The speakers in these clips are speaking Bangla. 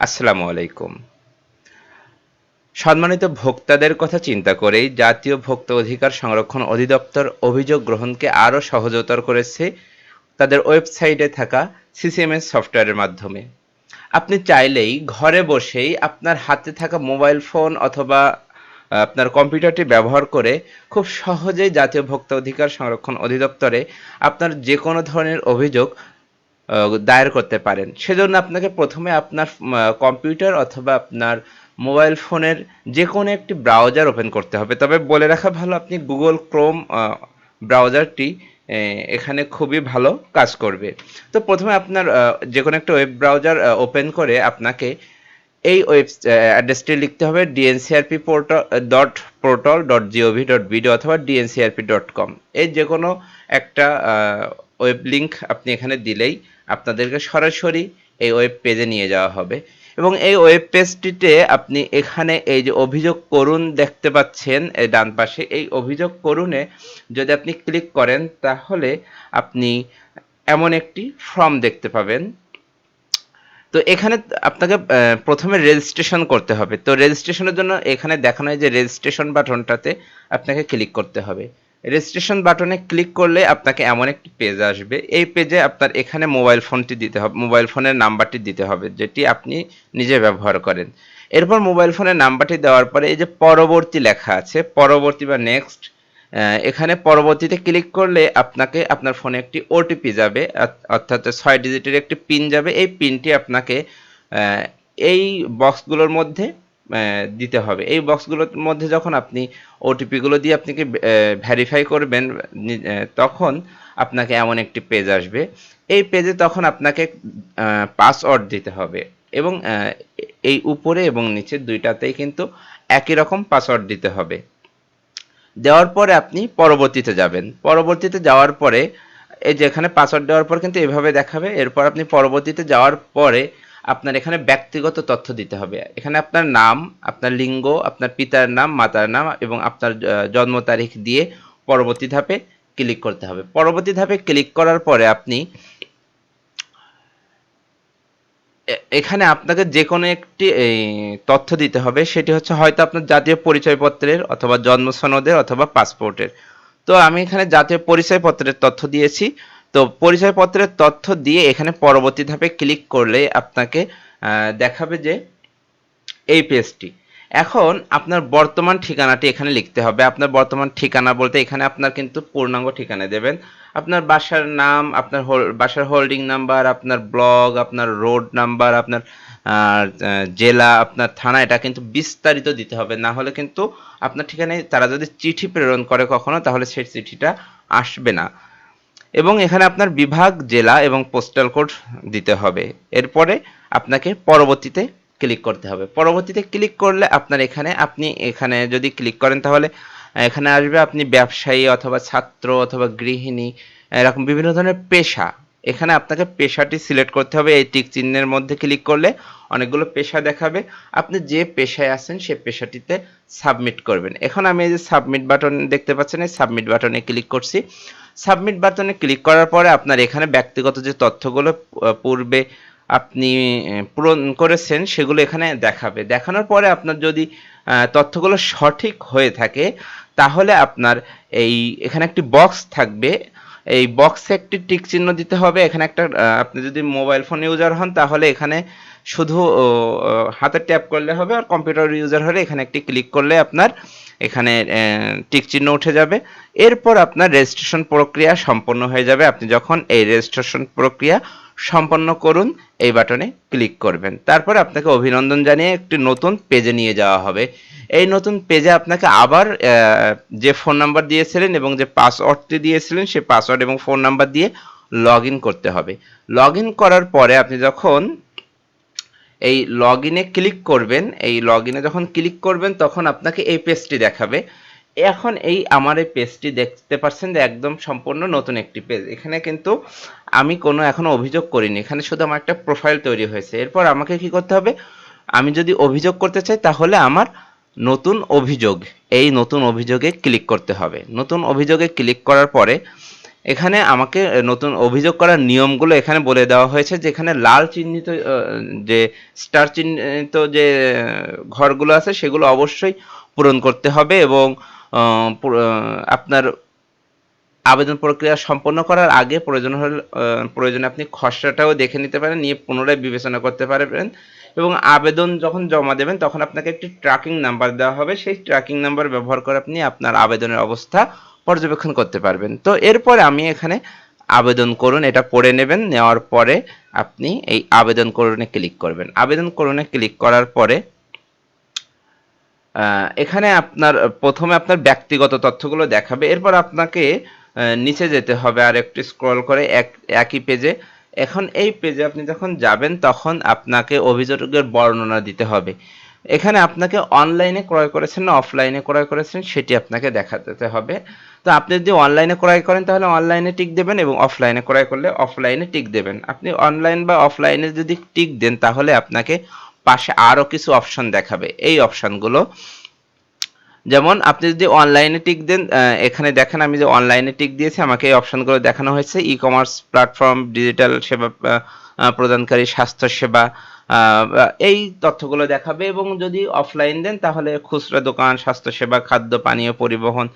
আসসালামু আলাইকুম। সম্মানিত ভোক্তাদের কথা চিন্তা করেই জাতীয় ভোক্তা অধিকার সংরক্ষণ অধিদপ্তর অভিযোগ গ্রহণকে আরও সহজতর করেছে তাদের ওয়েবসাইটে থাকা সিসিএমএস সফটওয়্যারের মাধ্যমে। আপনি চাইলেই ঘরে বসেই আপনার হাতে থাকা মোবাইল ফোন অথবা আপনার কম্পিউটারটি ব্যবহার করে খুব সহজেই জাতীয় ভোক্তা অধিকার সংরক্ষণ অধিদপ্তরে আপনার যে কোনো ধরনের অভিযোগ দায়ের করতে পারেন। সেজন্য আপনাকে প্রথমে আপনার কম্পিউটার অথবা আপনার মোবাইল ফোনের যে কোনো একটি ব্রাউজার ওপেন করতে হবে। তবে বলে রাখা ভালো, আপনি গুগল ক্রোম ব্রাউজারটি এখানে খুবই ভালো কাজ করবে। তো প্রথমে আপনার যে কোনো একটা ওয়েব ব্রাউজার ওপেন করে আপনাকে এই ওয়েব অ্যাড্রেসটি লিখতে হবে DNCRP portal dot portal dot GOV dot BD অথবা ডিএনসিআরপি ডট কম এই যে কোনো একটা ওয়েব লিঙ্ক আপনি এখানে দিলেই আপনাদেরকে সরাসরি এই ওয়েব পেজে নিয়ে যাওয়া হবে। এবং এই ওয়েব পেজটিতে আপনি এখানে এই যে অভিযোগ করুন দেখতে পাচ্ছেন, এই ডান পাশে এই অভিযোগ করুনে যদি আপনি ক্লিক করেন, তাহলে আপনি এমন একটি ফর্ম দেখতে পাবেন। তো এখানে আপনাকে প্রথমে রেজিস্ট্রেশন করতে হবে। তো রেজিস্ট্রেশনের জন্য এখানে দেখানো হয় যে রেজিস্ট্রেশন বাটনটাতে আপনাকে ক্লিক করতে হবে। রেজিস্ট্রেশন বাটনে ক্লিক করলে আপনাকে এমন একটি পেজ আসবে। এই পেজে আপনার এখানে মোবাইল ফোনটি দিতে হবে মোবাইল ফোনের নাম্বারটি দিতে হবে, যেটি আপনি নিজে ব্যবহার করেন। এরপর মোবাইল ফোনের নাম্বারটি দেওয়ার পরে এই যে পরবর্তী লেখা আছে, পরবর্তী বা নেক্সট এখানে পরবর্তীতে ক্লিক করলে আপনাকে আপনার ফোনে একটি ওটিপি যাবে অর্থাৎ ছয় ডিজিটের একটি পিন যাবে। এই পিনটি আপনাকে এই বক্সগুলোর মধ্যে দিতে হবে। এই বক্সগুলোর মধ্যে যখন আপনি ওটিপিগুলো দিয়ে আপনি ভেরিফাই করবেন তখন আপনাকে এমন একটি পেজ আসবে। এই পেজে তখন আপনাকে পাসওয়ার্ড দিতে হবে এবং এই উপরে এবং নিচে দুইটাতেই কিন্তু একই রকম পাসওয়ার্ড দিতে হবে। দেওয়ার পরে আপনি পরবর্তীতে যাবেন। পরবর্তীতে যাওয়ার পরে, এই যে এখানে পাসওয়ার্ড দেওয়ার পর কিন্তু এভাবে দেখাবে। এরপর আপনি পরবর্তীতে যাওয়ার পরে আপনার এখানে ব্যক্তিগত তথ্য দিতে হবে। এখানে আপনার নাম, আপনার লিঙ্গ, আপনার পিতার নাম, মাতার নাম এবং আপনার জন্ম তারিখ দিয়ে পরবর্তী ধাপে ক্লিক করতে হবে। পরবর্তী ধাপে ক্লিক করার পরে আপনি এখানে আপনাকে যে কোনো একটি তথ্য দিতে হবে। সেটি হচ্ছে হয়তো আপনার জাতীয় পরিচয়পত্রের অথবা জন্ম সনদের অথবা পাসপোর্টের। তো আমি এখানে জাতীয় পরিচয়পত্রের তথ্য দিয়েছি। তো পরিচয়পত্রের তথ্য দিয়ে এখানে পরবর্তী ধাপে ক্লিক করলে আপনাকে দেখাবে যে এই পেজটি। এখন আপনার বর্তমান ঠিকানাটি এখানে লিখতে হবে। আপনার বর্তমান ঠিকানা বলতে এখানে আপনার কিন্তু পূর্ণাঙ্গ ঠিকানা দেবেন। আপনার বাসার নাম, আপনার বাসার হোল্ডিং নাম্বার, আপনার ব্লক আপনার রোড নাম্বার, আপনার জেলা, আপনার থানা, এটা কিন্তু বিস্তারিত দিতে হবে। না হলে কিন্তু আপনার ঠিকানায় তারা যদি চিঠি প্রেরণ করে কখনো, তাহলে সেই চিঠিটা আসবে না। এবং এখানে আপনার বিভাগ, জেলা এবং পোস্টাল কোড দিতে হবে। এরপরে আপনাকে পরবর্তীতে ক্লিক করতে হবে। পরবর্তীতে ক্লিক করলে আপনার এখানে, আপনি এখানে যদি ক্লিক করেন তাহলে এখানে আসবে আপনি ব্যবসায়ী অথবা ছাত্র অথবা গৃহিণী, এরকম বিভিন্ন ধরনের পেশা। এখানে আপনাকে পেশাটি সিলেক্ট করতে হবে। এই টিক চিহ্নের মধ্যে ক্লিক করলে অনেকগুলো পেশা দেখাবে। আপনি যে পেশায় আছেন, সে পেশাটিতে সাবমিট করবেন। এখন আমি এই যে সাবমিট বাটন দেখতে পাচ্ছেন, এই সাবমিট বাটনে ক্লিক করছি। সাবমিট বাটনে ক্লিক করার পরে আপনার এখানে ব্যক্তিগত যে তথ্যগুলো পূর্বে আপনি পূরণ করেছেন, সেগুলো এখানে দেখাবে। দেখানোর পরে আপনার যদি তথ্যগুলো সঠিক হয়ে থাকে, তাহলে আপনার এই এখানে একটি বক্স থাকবে। এই বক্সে একটি টিক চিহ্ন দিতে হবে। এখানে একটা আপনি যদি মোবাইল ফোন ইউজার হন, তাহলে এখানে শুধু হাতে ট্যাপ করলে হবে আর কম্পিউটার ইউজার হলে এখানে একটি ক্লিক করলে আপনার এখানে টিক চিহ্ন উঠে যাবে। এরপর আপনার রেজিস্ট্রেশন প্রক্রিয়া সম্পন্ন হয়ে যাবে। আপনি যখন এই রেজিস্ট্রেশন প্রক্রিয়া সম্পন্ন করুন, এই বাটনে ক্লিক করবেন। তারপর আপনাকে অভিনন্দন জানিয়ে একটি নতুন পেজে নিয়ে যাওয়া হবে। এই নতুন পেজে আপনাকে আবার যে ফোন নাম্বার দিয়েছিলেন এবং যে পাসওয়ার্ডটি দিয়েছিলেন সে পাসওয়ার্ড এবং ফোন নাম্বার দিয়ে লগ করতে হবে। লগ করার পরে আপনি যখন এই লগ ক্লিক করবেন, এই লগ যখন ক্লিক করবেন, তখন আপনাকে এই পেজটি দেখাবে। এখন এই আমার এই পেজটি দেখতে পাচ্ছেন যে একদম সম্পূর্ণ নতুন একটি পেজ এখানে কিন্তু আমি কোনো এখনও অভিযোগ করিনি। এখানে শুধু আমার একটা প্রোফাইল তৈরি হয়েছে। এরপর আমাকে কি করতে হবে? আমি যদি অভিযোগ করতে চাই, তাহলে আমার নতুন অভিযোগ, এই নতুন অভিযোগে ক্লিক করতে হবে। নতুন অভিযোগে ক্লিক করার পরে এখানে আমাকে নতুন অভিযোগ করার নিয়মগুলো এখানে বলে দেওয়া হয়েছে যেখানে লাল চিহ্নিত যে স্টার চিহ্নিত যে ঘরগুলো আছে, সেগুলো অবশ্যই পূরণ করতে হবে এবং আপনার আবেদন প্রক্রিয়া সম্পন্ন করার আগে প্রয়োজন হল প্রয়োজনে আপনি খসড়াটাও দেখে নিতে পারেন, নিয়ে পুনরায় বিবেচনা করতে পারবেন এবং আবেদন যখন জমা দেবেন, তখন আপনাকে একটি ট্র্যাকিং নাম্বার দেওয়া হবে। সেই ট্র্যাকিং নাম্বার ব্যবহার করে আপনি আপনার আবেদনের অবস্থা পর্যবেক্ষণ করতে পারবেন। তো এরপরে আমি এখানে আবেদন করুন, এটা পড়ে নেবেন, নেওয়ার পরে আপনি এই আবেদন করুনে ক্লিক করবেন। আবেদন করুনে ক্লিক করার পরে এখানে আপনার প্রথমে আপনার ব্যক্তিগত তথ্যগুলো দেখাবে, এরপর আপনাকে নিচে যেতে হবে আর একটু স্ক্রল করে এক, একই পেজে এখন এই পেজে আপনি যখন যাবেন, তখন আপনাকে অভিযোগের বর্ণনা দিতে হবে। এখানে আপনাকে অনলাইনে ক্রয় করেছেন না অফলাইনে ক্রয় করেছেন, সেটি আপনাকে দেখাতে হবে। তো আপনি যদি অনলাইনে ক্রয় করেন, তাহলে অনলাইনে টিক দেবেন এবং অফলাইনে ক্রয় করলে অফলাইনে টিক দেবেন। আপনি অনলাইন বা অফলাইনে যদি টিক দেন, তাহলে আপনাকে পাশে আরও কিছু অপশন দেখাবে। এই অপশনগুলো যেমন আপনি যদি অনলাইনে টিক দেন এখানে দেখেন আমি যে অনলাইনে টিক দিয়েছি আমাকে এই অপশনগুলো দেখানো হয়েছে। ই কমার্স প্ল্যাটফর্ম ডিজিটাল সেবা প্রদানকারী স্বাস্থ্য সেবা আহ, এই তথ্যগুলো দেখাবে এবং যদি অফলাইন দেন তাহলে খুচরা দোকান স্বাস্থ্য সেবা খাদ্য পানীয় পরিবহন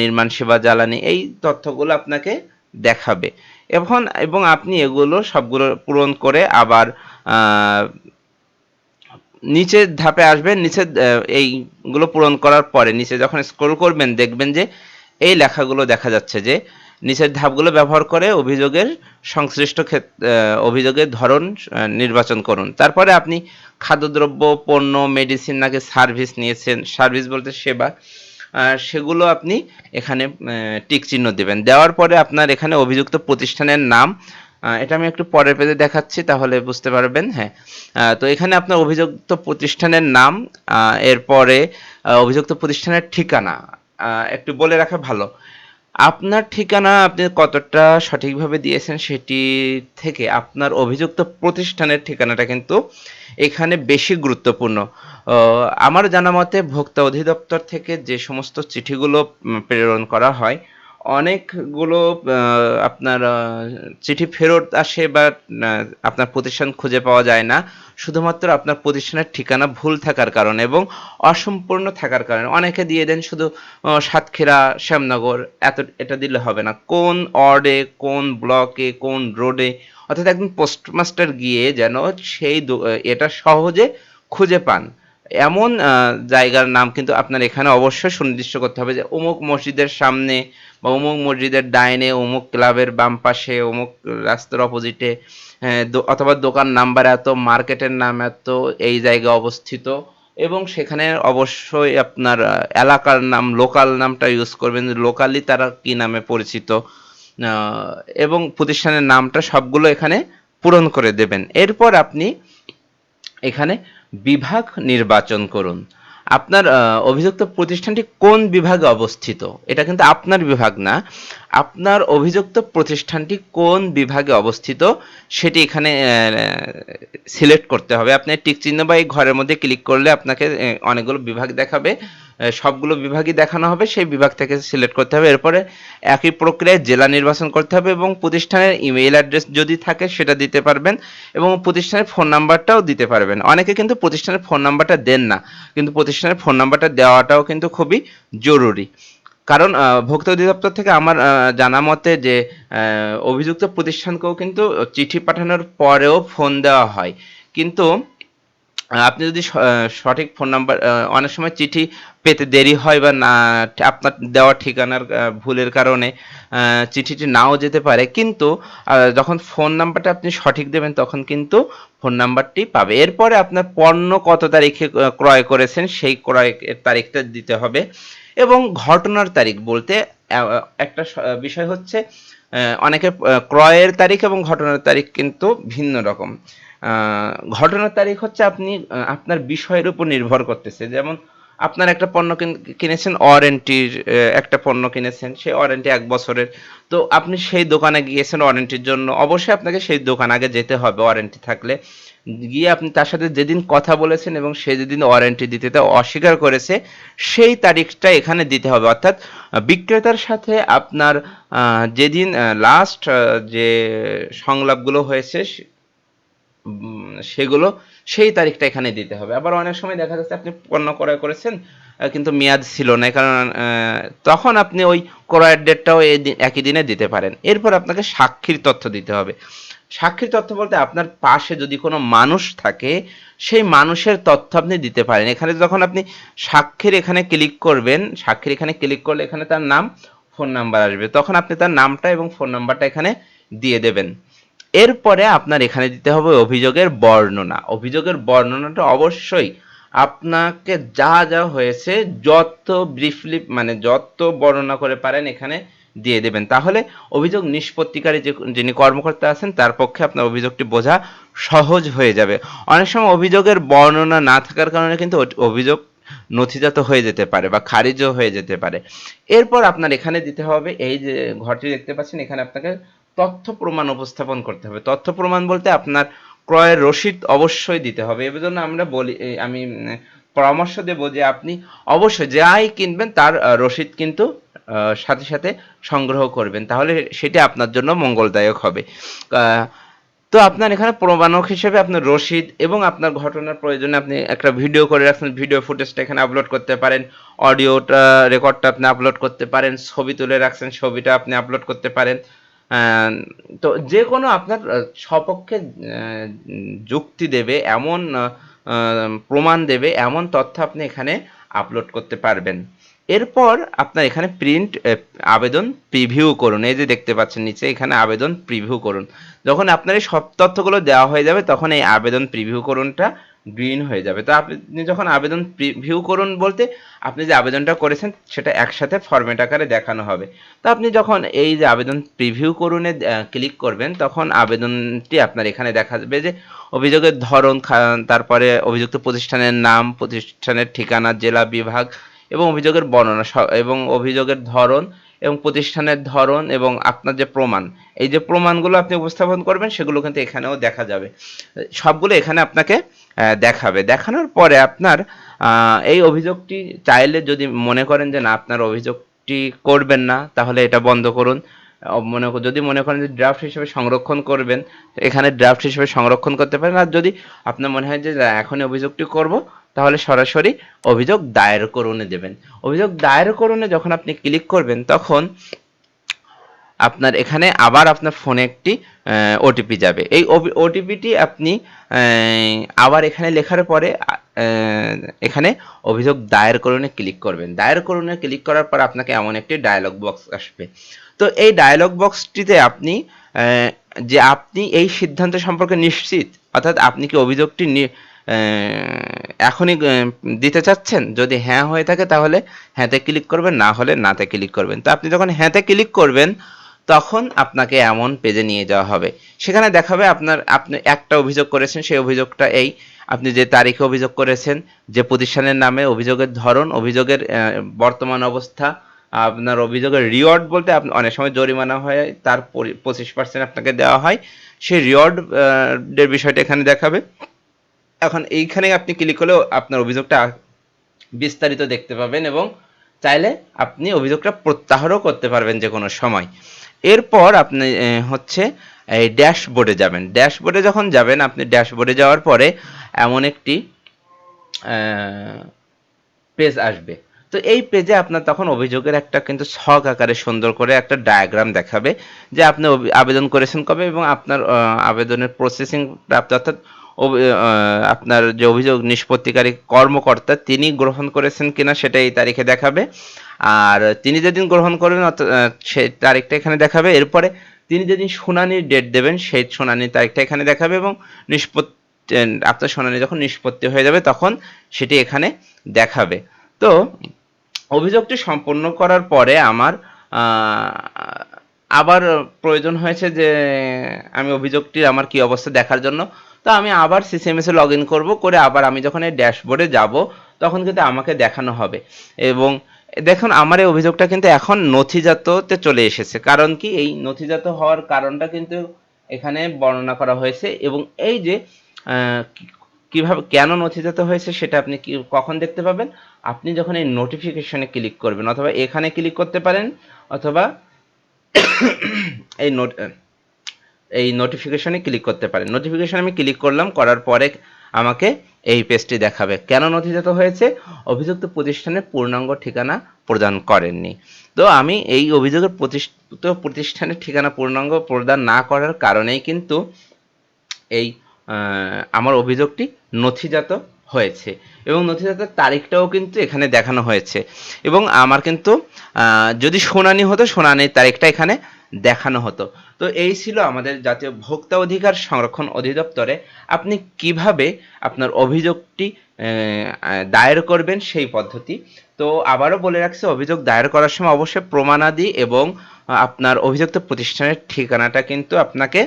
নির্মাণ সেবা জ্বালানি এই তথ্যগুলো আপনাকে দেখাবে। এখন এবং আপনি এগুলো সবগুলো পূরণ করে আবার নিচের ধাপে আসবেন, নিচে এইগুলো পূরণ করার পরে নিচে যখন স্ক্রল করবেন, দেখবেন যে এই লেখাগুলো দেখা যাচ্ছে যে নিচের ধাপগুলো ব্যবহার করে অভিযোগের সংশ্লিষ্ট অভিযোগের ধরন নির্বাচন করুন। তারপরে আপনি খাদ্যদ্রব্য, পণ্য মেডিসিন নাকি সার্ভিস নিয়েছেন সার্ভিস বলতে সেবা সেগুলো আপনি এখানে টিক চিহ্ন দেবেন। দেওয়ার পরে আপনার এখানে অভিযুক্ত প্রতিষ্ঠানের নাম এটা আমি একটু পরের পেজে দেখাচ্ছি, তাহলে বুঝতে পারবেন হ্যাঁ। তো এখানে আপনার অভিযুক্ত প্রতিষ্ঠানের নাম এরপরে অভিযুক্ত প্রতিষ্ঠানের ঠিকানা একটু বলে রাখা ভালো। আপনার ঠিকানা আপনি কতটা সঠিকভাবে দিয়েছেন সেটি থেকে আপনার অভিযুক্ত প্রতিষ্ঠানের ঠিকানাটা কিন্তু এখানে বেশি গুরুত্বপূর্ণ। আমার জানা মতে ভোক্তা অধিদপ্তর থেকে যে সমস্ত চিঠিগুলো প্রেরণ করা হয় অনেকগুলো আপনার চিঠি ফেরত আসে বা আপনার প্রতিষ্ঠান খুঁজে পাওয়া যায় না। শুধুমাত্র আপনার প্রতিষ্ঠানের ঠিকানা ভুল থাকার কারণে এবং অসম্পূর্ণ থাকার কারণে। অনেকে দিয়ে দেন শুধু সাতক্ষীরা, শ্যামনগর, এত, এটা দিলে হবে না। কোন অর্ডে কোন ব্লকে, কোন রোডে, অর্থাৎ একদম পোস্টমাস্টার গিয়ে যেন সেই এটা সহজে খুঁজে পান। এমন জায়গার নাম কিন্তু আপনার এখানে অবশ্যই সুনির্দিষ্ট করতে হবে যে অমুক মসজিদের সামনে বা অমুক মসজিদের ডাইনে, অমুক ক্লাবের বাম পাশে, অমুক রাস্তার অপোজিটে অথবা দোকান নাম্বার এত, মার্কেটের নাম এত, এই জায়গায় অবস্থিত। এবং সেখানে অবশ্যই আপনার এলাকার নাম, লোকাল নামটা ইউজ করবেন, লোকালি তারা কি নামে পরিচিত এবং প্রতিষ্ঠানের নামটা সবগুলো এখানে পূরণ করে দেবেন। এরপর আপনি এখানে বিভাগ নির্বাচন করুন। আপনার অভিযুক্ত প্রতিষ্ঠানটি কোন বিভাগে অবস্থিত? এটা কিন্তু আপনার বিভাগ না। আপনার অভিযুক্ত প্রতিষ্ঠানটি কোন বিভাগে অবস্থিত? সেটি এখানে সিলেক্ট করতে হবে। আপনি টিক চিহ্ন বা এই ঘরের মধ্যে ক্লিক করলে আপনাকে অনেকগুলো বিভাগ দেখাবে। সবগুলো বিভাগই দেখানো হবে, সেই বিভাগ থেকে সিলেক্ট করতে হবে। এরপরে একই প্রক্রিয়ায় জেলা নির্বাচন করতে হবে এবং প্রতিষ্ঠানের ইমেইল অ্যাড্রেস যদি থাকে সেটা দিতে পারবেন এবং প্রতিষ্ঠানের ফোন নাম্বারটাও দিতে পারবেন। অনেকে কিন্তু প্রতিষ্ঠানের ফোন নাম্বারটা দেন না, কিন্তু প্রতিষ্ঠানের ফোন নাম্বারটা দেওয়াটাও কিন্তু খুবই জরুরি। কারণ ভোক্তা অধিদপ্তর থেকে আমার জানা মতে যে অভিযুক্ত প্রতিষ্ঠানকেও কিন্তু চিঠি পাঠানোর পরেও ফোন দেওয়া হয়। কিন্তু আপনি যদি সঠিক ফোন নাম্বার অনেক সময় চিঠি পেতে দেরি হয় বা না, আপনার দেওয়া ঠিকানার ভুলের কারণে চিঠিটি নাও যেতে পারে। কিন্তু যখন ফোন নাম্বারটা আপনি সঠিক দেবেন, তখন কিন্তু ফোন নাম্বারটি পাবে। এরপরে আপনার পণ্য কত তারিখে ক্রয় করেছেন, সেই ক্রয় তারিখটা দিতে হবে। এবং ঘটনার তারিখ বলতে একটা বিষয় হচ্ছে অনেকে ক্রয়ের তারিখ এবং ঘটনার তারিখ কিন্তু ভিন্ন রকম। ঘটনার তারিখ হচ্ছে আপনি আপনার বিষয়ের উপর নির্ভর করতেছে। যেমন আপনার একটা পণ্য কিন- কিনেছেন, ওয়ারেন্টির একটা পণ্য কিনেছেন সেই ওয়ারেন্টি এক বছরের। তো আপনি সেই দোকানে গিয়েছেন ওয়ারেন্টির জন্য, অবশ্যই আপনাকে সেই দোকান আগে যেতে হবে ওয়ারেন্টি থাকলে। গিয়ে আপনি তার সাথে যেদিন কথা বলেছেন এবং সে যেদিন ওয়ারেন্টি দিতে অস্বীকার করেছে, সেই তারিখটা এখানে দিতে হবে। অর্থাৎ, বিক্রেতার সাথে আপনার যেদিন লাস্ট যে সংলাপগুলো হয়েছে সেগুলো সেই তারিখটা এখানে দিতে হবে। আবার অনেক সময় দেখা যাচ্ছে আপনি পণ্য ক্রয় করেছেন কিন্তু মেয়াদ ছিল না, কারণ তখন আপনি ওই ক্রয়ের ডেটটাও একই দিনে দিতে পারেন। এরপর আপনাকে সাক্ষীর তথ্য দিতে হবে। সাক্ষীর তথ্য বলতে আপনার পাশে যদি কোনো মানুষ থাকে, সেই মানুষের তথ্য আপনি দিতে পারেন। এখানে যখন আপনি সাক্ষীর এখানে ক্লিক করবেন, সাক্ষীর এখানে ক্লিক করলে এখানে তার নাম, ফোন নাম্বার আসবে। তখন আপনি তার নামটা এবং ফোন নাম্বারটা এখানে দিয়ে দেবেন। এরপরে আপনার এখানে দিতে হবে অভিযোগের বর্ণনা। অভিযোগের বর্ণনাটা অবশ্যই আপনাকে যা যা হয়েছে যত ব্রিফলি মানে যত বর্ণনা করে পারেন এখানে দিয়ে দেবেন। তাহলে অভিযোগ নিষ্পত্তিকারী যে যিনি কর্মকর্তা আছেন, তার পক্ষে আপনার অভিযোগটি বোঝা সহজ হয়ে যাবে। অনেক সময় অভিযোগের বর্ণনা না থাকার কারণে কিন্তু অভিযোগ নথিজাত হয়ে যেতে পারে বা খারিজও হয়ে যেতে পারে। এরপর আপনার এখানে দিতে হবে, এই যে ঘরটি দেখতে পাচ্ছেন, এখানে আপনাকে তথ্য প্রমাণ উপস্থাপন করতে হবে। তথ্য প্রমাণ বলতে আপনার ক্রয়ের রসিদ অবশ্যই দিতে হবে। এর জন্য আমরা বলি আমি পরামর্শ দেব যে আপনি অবশ্যই যাই কিনবেন তার রসিদ কিন্তু সাথে সাথে সংগ্রহ করবেন। তাহলে সেটি আপনার জন্য মঙ্গলদায়ক হবে। তো আপনার এখানে প্রমাণক হিসেবে আপনার রসিদ এবং আপনার ঘটনার প্রয়োজনে আপনি একটা ভিডিও করে রাখছেন। ভিডিও ফুটেজটা এখানে আপলোড করতে পারেন। অডিওটা, রেকর্ডটা আপনি আপলোড করতে পারেন। ছবি তুলে রাখছেন, ছবিটা আপনি আপলোড করতে পারেন। তো যে কোনো আপনার আহ, সপক্ষে যুক্তি দেবে এমন প্রমাণ দেবে এমন তথ্য আপনি এখানে আপলোড করতে পারবেন। এরপর আপনার এখানে প্রিন্ট আবেদন প্রিভিউ করুন। এই যে দেখতে পাচ্ছেন নিচে এখানে আবেদন প্রিভিউ করুন। যখন আপনার এই সব তথ্যগুলো দেওয়া হয়ে যাবে তখন এই আবেদন প্রিভিউ করুনটা। গ্রিন হয়ে যাবে। তো আপনি যখন আবেদন প্রিভিউ করুন বলতে, আপনি যে আবেদনটা করেছেন, সেটা একসাথে ফরম্যাট আকারে দেখানো হবে। তো আপনি যখন এই যে আবেদন প্রিভিউ করুনে ক্লিক করবেন, তখন আবেদনটি আপনার এখানে দেখা যাবে যে, অভিযোগের ধরন তারপরে অভিযুক্ত প্রতিষ্ঠানের নাম, প্রতিষ্ঠানের ঠিকানা, জেলা বিভাগ এবং অভিযোগের বর্ণনা এবং অভিযোগের ধরন এবং প্রতিষ্ঠানের ধরন এবং আপনার যে প্রমাণ, এই যে প্রমাণগুলো আপনি উপস্থাপন করবেন, সেগুলো কিন্তু এখানেও দেখা যাবে। সবগুলো এখানে আপনাকে দেখাবে। দেখানোর পরে আপনার এই অভিযোগটি চাইলে যদি মনে করেন যে না, আপনার অভিযোগটি করবেন না, তাহলে এটা বন্ধ করুন। মনে যদি মনে করেন যে ড্রাফট হিসেবে সংরক্ষণ করবেন এখানে ড্রাফট হিসেবে সংরক্ষণ করতে পারেন। আর যদি আপনার মনে হয় যে এখন অভিযোগটি করব তাহলে সরাসরি অভিযোগ দায়ের করুনে দেবেন। অভিযোগ দায়ের করুনে যখন আপনি ক্লিক করবেন, তখন আপনার এখানে আবার আপনার ফোনে একটি ওটিপি যাবে। এই ওটিপিটি আপনি আবার এখানে লেখার পরে এখানে অভিযোগ দায়ের করণে ক্লিক করবেন। দায়ের করণে ক্লিক করার পর আপনাকে এমন একটি ডায়লগ বক্স আসবে। তো এই ডায়লগ বক্সটিতে আপনি যে আপনি এই সিদ্ধান্ত সম্পর্কে নিশ্চিত, অর্থাৎ আপনি কি অভিযোগটি এখনই দিতে চাচ্ছেন? যদি হ্যাঁ হয়ে থাকে তাহলে হ্যাঁতে ক্লিক করবেন, না হলে নাতে ক্লিক করবেন। তো আপনি যখন হ্যাঁতে ক্লিক করবেন তখন আপনাকে এমন পেজে নিয়ে যাওয়া হবে। সেখানে দেখাবে আপনার, আপনি একটা অভিযোগ করেছেন, সেই অভিযোগটা এই, আপনি যে তারিখে অভিযোগ করেছেন, যে প্রতিষ্ঠানের নামে অভিযোগের ধরন, অভিযোগের বর্তমান অবস্থা, আপনার অভিযোগের রিওয়ার্ড বলতে অনেক সময় জরিমানা হয়, তার পঁচিশ পার্সেন্ট আপনাকে দেওয়া হয়। সেই রিওয়ার্ড এর বিষয়টা এখানে দেখাবে। এখন এইখানে আপনি ক্লিক করলেও আপনার অভিযোগটা বিস্তারিত দেখতে পাবেন এবং চাইলে আপনি অভিযোগটা প্রত্যাহারও করতে পারবেন যে কোনো সময়। এরপর আপনি হচ্ছে এই ড্যাশবোর্ডে যাবেন। ড্যাশবোর্ডে যখন যাবেন, আপনি ড্যাশবোর্ডে যাওয়ার পরে এমন একটি পেজ আসবে। তো এই পেজে আপনার তখন অভিযোগের একটা কিন্তু ছক আকারে সুন্দর করে একটা ডায়াগ্রাম দেখাবে যে আপনি আবেদন করেছেন কবে এবং আপনার আবেদনের প্রসেসিং প্রাপ্ত অর্থাৎ আপনার যে অভিযোগ নিষ্পত্তিকারী কর্মকর্তা তিনি গ্রহণ করেছেন কিনা সেটা এই তারিখে দেখাবে। আর তিনি যেদিন গ্রহণ করবেন সেই তারিখটা এখানে দেখাবে। এরপরে তিনি যেদিন শুনানির ডেট দেবেন, সেই শুনানির তারিখটা এখানে দেখাবে এবং নিষ্পত্তি আপনার শুনানি যখন নিষ্পত্তি হয়ে যাবে তখন সেটি এখানে দেখাবে। তো অভিযোগটি সম্পন্ন করার পরে আমার আবার প্রয়োজন হয়েছে যে আমি অভিযোগটির আমার কি অবস্থা দেখার জন্য তো আমি আবার সিসিএমএস লগ ইন করব, করে আবার আমি যখন এই ড্যাশবোর্ডে যাব, তখন কিন্তু আমাকে দেখানো হবে। এবং দেখুন, আমার এই অভিযোগটা কিন্তু এখন নথিজাততে চলে এসেছে। কারণ কি? এই নথিজাত হওয়ার কারণটা কিন্তু এখানে বর্ণনা করা হয়েছে। এবং এই যে কীভাবে, কেন নথিজাত হয়েছে সেটা আপনি কি, কখন দেখতে পাবেন? আপনি যখন এই নোটিফিকেশনে ক্লিক করবেন, অথবা এখানে ক্লিক করতে পারেন, অথবা এই নোট এই নোটিফিকেশানে ক্লিক করতে পারেন। নোটিফিকেশান আমি ক্লিক করলাম, করার পরে আমাকে এই পেজটি দেখাবে। কেন নথিজাত হয়েছে? অভিযুক্ত প্রতিষ্ঠানের পূর্ণাঙ্গ ঠিকানা প্রদান করেননি। তো আমি এই অভিযোগের প্রতিষ্ঠিত প্রতিষ্ঠানের ঠিকানা পূর্ণাঙ্গ প্রদান না করার কারণেই কিন্তু এই আমার অভিযোগটি নথিজাত হয়েছে। এবং নথিজাতের তারিখটাও কিন্তু এখানে দেখানো হয়েছে। এবং আমার কিন্তু যদি শুনানি হতো, শুনানির তারিখটা এখানে দেখানো হতো। তো এই ছিল আমাদের জাতীয় ভোক্তা অধিকার সংরক্ষণ অধিদপ্তরে আপনি কীভাবে আপনার অভিযোগটি দায়ের করবেন সেই পদ্ধতি। তো আবারও বলে রাখছি, অভিযোগ দায়ের করার সময় অবশ্যই প্রমাণাদি এবং আপনার অভিযুক্ত প্রতিষ্ঠানের ঠিকানাটা কিন্তু আপনাকে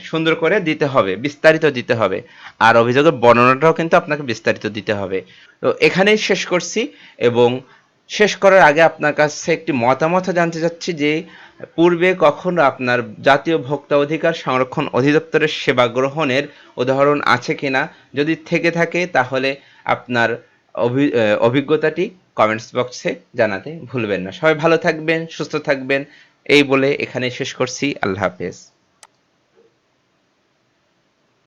সুন্দর করে দিতে হবে, বিস্তারিত দিতে হবে। আর অভিযোগের বর্ণনাটাও কিন্তু আপনাকে বিস্তারিত দিতে হবে। তো এখানেই শেষ করছি এবং শেষ করার আগে আপনার কাছে একটি মতামত জানতে চাচ্ছি যে, পূর্বে কখনো আপনার জাতীয় ভোক্তা অধিকার সংরক্ষণ অধিদপ্তরের সেবা গ্রহণের উদাহরণ আছে কিনা? যদি থেকে থাকে, তাহলে আপনার অভি- অভিজ্ঞতাটি কমেন্টস বক্সে জানাতে ভুলবেন না। সবাই ভালো থাকবেন, সুস্থ থাকবেন। এই বলে এখানে শেষ করছি। আল্লাহ হাফেজ।